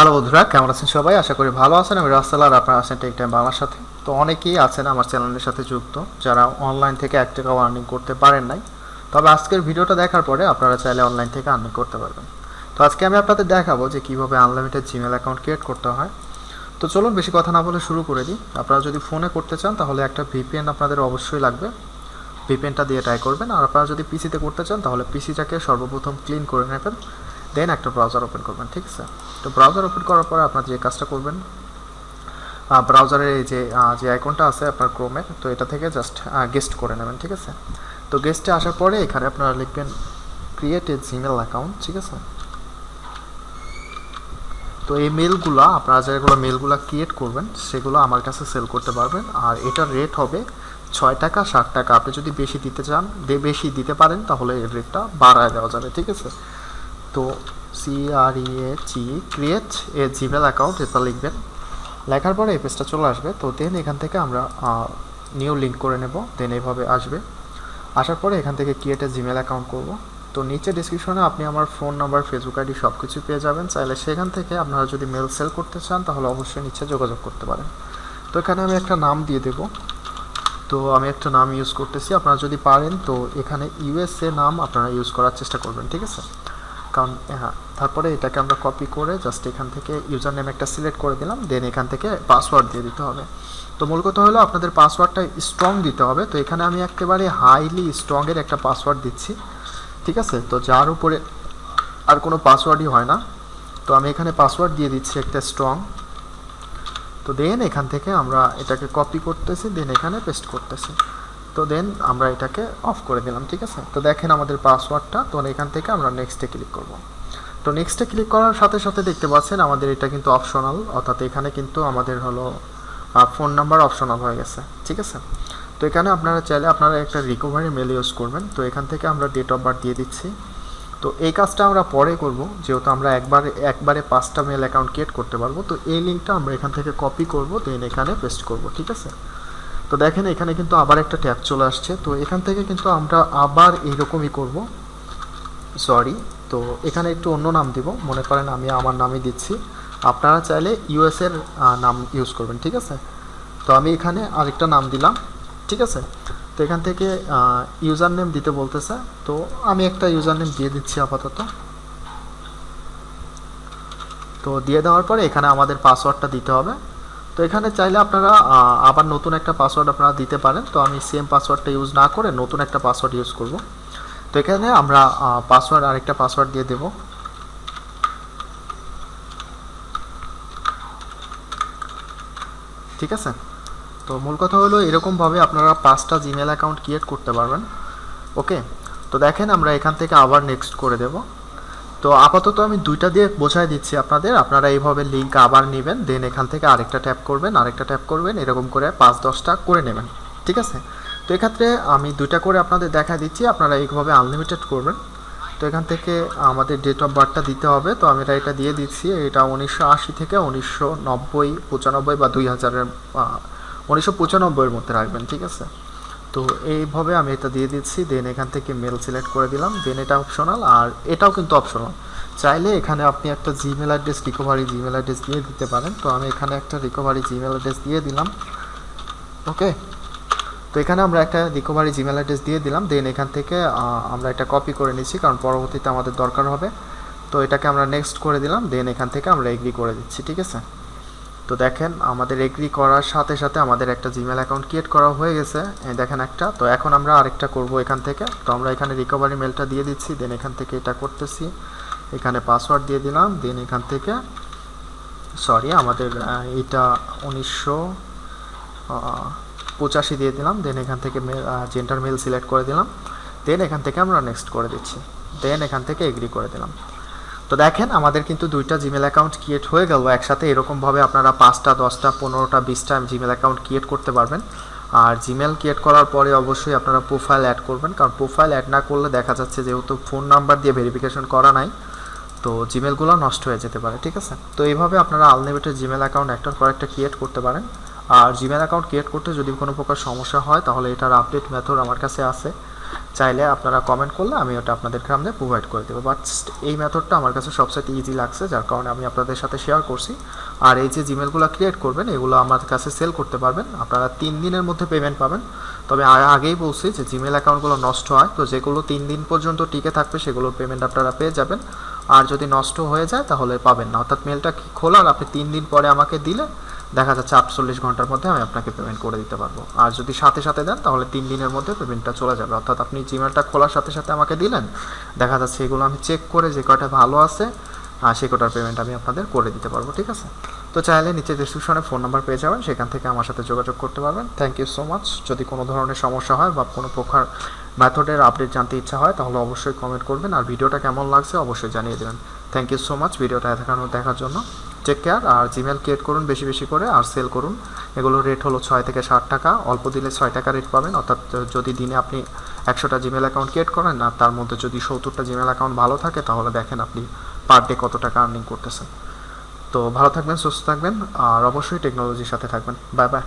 Hello বন্ধুরা, কেমন আছেন সবাই? আশা করি ভালো আছেন। আমি রাস্তাল আর আপনারা আছেন টেক টাইম বাংলার সাথে। তো অনেকেই আছেন আমার চ্যানেলের সাথে যুক্ত, যারা অনলাইন থেকে এক টাকাও আর্নিং করতে পারেন নাই। তবে আজকের ভিডিওটা দেখার পরে আপনারা চাইলে অনলাইন থেকে আর্নিং করতে পারবেন। তো আজকে আমি আপনাদের দেখাবো যে কীভাবে আনলিমিটেড জিমেল অ্যাকাউন্ট ক্রিয়েট করতে হয়। তো চলুন বেশি কথা না বলে শুরু করে দিই। আপনারা যদি ফোনে করতে চান, তাহলে একটা ভিপিএন আপনাদের অবশ্যই লাগবে। ভিপিএনটা দিয়ে ট্রাই করবেন। আর আপনারা যদি পিসিতে করতে চান, তাহলে পিসিটাকে সর্বপ্রথম ক্লিন করে নেবেন। দেন একটা ব্রাউজার ওপেন করবেন, ঠিক আছে? তো ব্রাউজার ওপেন করার পরে আপনার যে কাজটা করবেন ব্রাউজারের এই যে যে আইকনটা আছে আপনার ক্রোমে তো এটা থেকে জাস্ট গেস্ট করে নেবেন, ঠিক আছে? তো গেস্টে আসার পরে এখানে আপনারা লিখবেন ক্রিয়েট এ জিমেল অ্যাকাউন্ট ঠিক আছে? তো এই মেলগুলো আপনারা যেগুলো মেলগুলো ক্রিয়েট করবেন, সেগুলো আমার কাছে সেল করতে পারবেন। আর এটার রেট হবে ছয় টাকা ষাট টাকা। আপনি যদি বেশি দিতে চান বেশি দিতে পারেন, তাহলে এর রেটটা বাড়ায় দেওয়া যাবে, ঠিক আছে? তো C R E A G create a Gmail account এটা লিখবেন। লেখার পরে এই পেজটা চলে আসবে। তো দেন এখান থেকে আমরা নিউ লিঙ্ক করে নেব। দেন এইভাবে আসবে। আসার পরে এখান থেকে ক্রিয়েট এ জিমেল অ্যাকাউন্ট করব। তো নিচে ডিসক্রিপশনে আপনি আমার ফোন নাম্বার ফেসবুক আইডি সব কিছু পেয়ে যাবেন। চাইলে সেখান থেকে আপনারা যদি মেল সেল করতে চান, তাহলে অবশ্যই নিচে যোগাযোগ করতে পারেন। তো এখানে আমি একটা নাম দিয়ে দেবো। তো আমি একটা নাম ইউজ করতেছি। আপনারা যদি পারেন, তো এখানে ইউএসএ নাম আপনারা ইউজ করার চেষ্টা করবেন, ঠিক আছে? কারণ হ্যাঁ তারপরে এটাকে আমরা কপি করে জাস্ট এখান থেকে ইউজার নেম একটা সিলেক্ট করে দিলাম দেন এখান থেকে পাসওয়ার্ড দিয়ে দিতে হবে। তো মূল কথা হলো আপনাদের পাসওয়ার্ডটা স্ট্রং দিতে হবে। তো এখানে আমি একেবারে হাইলি স্ট্রংয়ের একটা পাসওয়ার্ড দিচ্ছি, ঠিক আছে? তো যার উপরে আর কোনো পাসওয়ার্ডই হয় না। তো আমি এখানে পাসওয়ার্ড দিয়ে দিচ্ছি একটা স্ট্রং তো দেন এখান থেকে আমরা এটাকে কপি করতেছি দেন এখানে পেস্ট করতেছি। তো দেন আমরা এটাকে অফ করে দিলাম, ঠিক আছে? তো দেখেন আমাদের পাসওয়ার্ডটা তো এখান থেকে আমরা নেক্সটে ক্লিক করব। তো নেক্সটে ক্লিক করার সাথে সাথে দেখতে পাচ্ছেন আমাদের এটা কিন্তু অপশনাল অর্থাৎ এখানে কিন্তু আমাদের হলো ফোন নাম্বার অপশনাল হয়ে গেছে, ঠিক আছে? তো এখানে আপনারা চাইলে আপনারা একটা রিকভারি মেল ইউজ করবেন। তো এখান থেকে আমরা ডেট অফ বার্থ দিয়ে দিচ্ছি। তো এই কাজটা আমরা পরে করব, যেহেতু আমরা একবার, একবারে পাঁচটা মেল অ্যাকাউন্ট ক্রিয়েট করতে পারব। তো এই লিঙ্কটা আমরা এখান থেকে কপি করব দেন এখানে পেস্ট করব, ঠিক আছে? তো দেখেন, এখানে কিন্তু আবার একটা ট্যাব চলে আসছে। তো এখান থেকে কিন্তু আমরা আবার এইরকমই করব। সরি তো এখানে একটু অন্য নাম দিব। মনে করেন আমি আমার নামই দিচ্ছি। আপনারা চাইলে ইউএস এর নাম ইউজ করবেন, ঠিক আছে? তো আমি এখানে আরেকটা নাম দিলাম, ঠিক আছে? তো এখান থেকে ইউজার নেম দিতে বলতেছে। তো আমি একটা ইউজার নেম দিয়ে দিচ্ছি আপাতত। তো দিয়ে দেওয়ার পরে এখানে আমাদের পাসওয়ার্ডটা দিতে হবে। তো এখানে চাইলে আপনারা আবার নতুন একটা পাসওয়ার্ড আপনারা দিতে পারেন। তো আমি সেম পাসওয়ার্ডটা ইউজ না করে নতুন একটা পাসওয়ার্ড ইউজ করব। তো এখানে আমরা পাসওয়ার্ড আরেকটা পাসওয়ার্ড দিয়ে দেব। ঠিক আছে? তো মূল কথা হলো এরকমভাবে আপনারা পাঁচটা জিমেল অ্যাকাউন্ট ক্রিয়েট করতে পারবেন। ওকে? তো দেখেন আমরা এখান থেকে আবার নেক্সট করে দেব। তো আপাতত আমি দুইটা দিয়ে বোঝাই দিচ্ছি আপনাদের। আপনারা এইভাবে লিঙ্ক আবার নেবেন দেন এখান থেকে আরেকটা ট্যাপ করবেন, আরেকটা ট্যাপ করবেন, এরকম করে পাঁচ দশটা করে নেবেন, ঠিক আছে? তো এক্ষেত্রে আমি দুইটা করে আপনাদের দেখা দিচ্ছি, আপনারা এইভাবে আনলিমিটেড করবেন। তো এখান থেকে আমাদের ডেট অফ বার্থটা দিতে হবে, তো আমি এটা দিয়ে দিচ্ছি, এটা উনিশশো আশি থেকে উনিশশো নব্বই, পঁচানব্বই বা দুই হাজারের উনিশশো পঁচানব্বইয়ের মধ্যে রাখবেন, ঠিক আছে? তো এইভাবে আমি এটা দিয়ে দিচ্ছি দেন এখান থেকে মেল সিলেক্ট করে দিলাম। দেন এটা অপশনাল আর এটাও কিন্তু অপশনাল চাইলে এখানে আপনি একটা Gmail address recovery Gmail address দিয়ে দিতে পারেন। তো আমি এখানে একটা রিকভারি জিমেল অ্যাড্রেস দিয়ে দিলাম। ওকে তো এখানে আমরা একটা রিকভারি জিমেল অ্যাড্রেস দিয়ে দিলাম। দেন এখান থেকে আমরা এটা কপি করে নিচ্ছি, কারণ পরবর্তীতে আমাদের দরকার হবে। তো এটাকে আমরা নেক্সট করে দিলাম। দেন এখান থেকে আমরা এগ্রি করে দিচ্ছি, ঠিক আছে? তো দেখেন, আমাদের এগ্রি করার সাথে সাথে আমাদের একটা জিমেল অ্যাকাউন্ট ক্রিয়েট করা হয়ে গেছে। দেখেন একটা। তো এখন আমরা আরেকটা করব এখান থেকে। তো আমরা এখানে রিকভারি মেলটা দিয়ে দিচ্ছি দেন এখান থেকে এটা করতেছি। এখানে পাসওয়ার্ড দিয়ে দিলাম দেন এখান থেকে সরি আমাদের এটা উনিশশো পঁচাশি দিয়ে দিলাম দেন এখান থেকে জেন্টার মেল সিলেক্ট করে দিলাম। দেন এখান থেকে আমরা নেক্সট করে দিচ্ছি। দেন এখান থেকে এগ্রি করে দিলাম। তো দেখেন, আমাদের কিন্তু দুইটা জিমেল অ্যাকাউন্ট ক্রিয়েট হয়ে গেল। একসাথে এরকমভাবে আপনারা পাঁচটা, দশটা, পনেরোটা, বিশটা জিমেল অ্যাকাউন্ট ক্রিয়েট করতে পারবেন। আর জিমেল ক্রিয়েট করার পরে অবশ্যই আপনারা প্রোফাইল অ্যাড করবেন। কারণ প্রোফাইল অ্যাড না করলে দেখা যাচ্ছে যেহেতু ফোন নাম্বার দিয়ে ভেরিফিকেশন করা নাই, তো জিমেলগুলো নষ্ট হয়ে যেতে পারে, ঠিক আছে? তো এইভাবে আপনারা আনলিমিটেড জিমেল অ্যাকাউন্ট একটার পর একটা ক্রিয়েট করতে পারেন। আর জিমেল অ্যাকাউন্ট ক্রিয়েট করতে যদি কোনো প্রকার সমস্যা হয়, তাহলে এটার আপডেট মেথড আমার কাছে আছে। চাইলে আপনারা কমেন্ট করলে আমি ওটা আপনাদের সামনে প্রোভাইড করে দেবো। বাট এই মেথডটা আমার কাছে সবচেয়ে ইজি লাগছে, যার কারণে আমি আপনাদের সাথে শেয়ার করছি। আর এই যে জিমেলগুলো ক্রিয়েট করবেন, এগুলো আমার কাছে সেল করতে পারবেন। আপনারা তিন দিনের মধ্যে পেমেন্ট পাবেন। তবে আগেই বলছি যে জিমেল অ্যাকাউন্টগুলো নষ্ট হয়, তো যেগুলো তিন দিন পর্যন্ত টিকে থাকবে, সেগুলোর পেমেন্ট আপনারা পেয়ে যাবেন। আর যদি নষ্ট হয়ে যায়, তাহলে পাবেন না। অর্থাৎ মেলটা খোলার, আপনি তিন দিন পরে আমাকে দিলে দেখা যাচ্ছে আটচল্লিশ ঘণ্টার মধ্যে আমি আপনাকে পেমেন্ট করে দিতে পারব। আর যদি সাথে সাথে দেন, তাহলে তিন দিনের মধ্যে পেমেন্টটা চলে যাবে। অর্থাৎ আপনি জিমেলটা খোলার সাথে সাথে আমাকে দিলেন, দেখা যাচ্ছে এগুলো আমি চেক করে যে কয়টা ভালো আছে, আর সে কটার পেমেন্ট আমি আপনাদের করে দিতে পারব, ঠিক আছে? তো চাইলে নিচে ডিসক্রিপশনে ফোন নাম্বার পেয়ে যাবেন, সেখান থেকে আমার সাথে যোগাযোগ করতে পারবেন। থ্যাংক ইউ সো মাচ যদি কোনো ধরনের সমস্যা হয় বা কোনো প্রকার মেথডের আপডেট জানতে ইচ্ছা হয়, তাহলে অবশ্যই কমেন্ট করবেন। আর ভিডিওটা কেমন লাগছে অবশ্যই জানিয়ে দেবেন। থ্যাংক ইউ সো মাচ ভিডিওটা দেখানো দেখার জন্য টেক কেয়ার আর জিমেল ক্রিয়েট করুন, বেশি বেশি করে, আর সেল করুন। এগুলোর রেট হলো ছয় থেকে ষাট টাকা। অল্প দিলে ছয় টাকা রেট পাবেন। অর্থাৎ যদি দিনে আপনি একশোটা জিমেল অ্যাকাউন্ট ক্রিয়েট করেন, আর তার মধ্যে যদি সত্তরটা জিমেল অ্যাকাউন্ট ভালো থাকে, তাহলে দেখেন আপনি পার ডে কত টাকা আর্নিং করতেছেন। তো ভালো থাকবেন, সুস্থ থাকবেন, আর অবশ্যই টেকনোলজির সাথে থাকবেন। Bye bye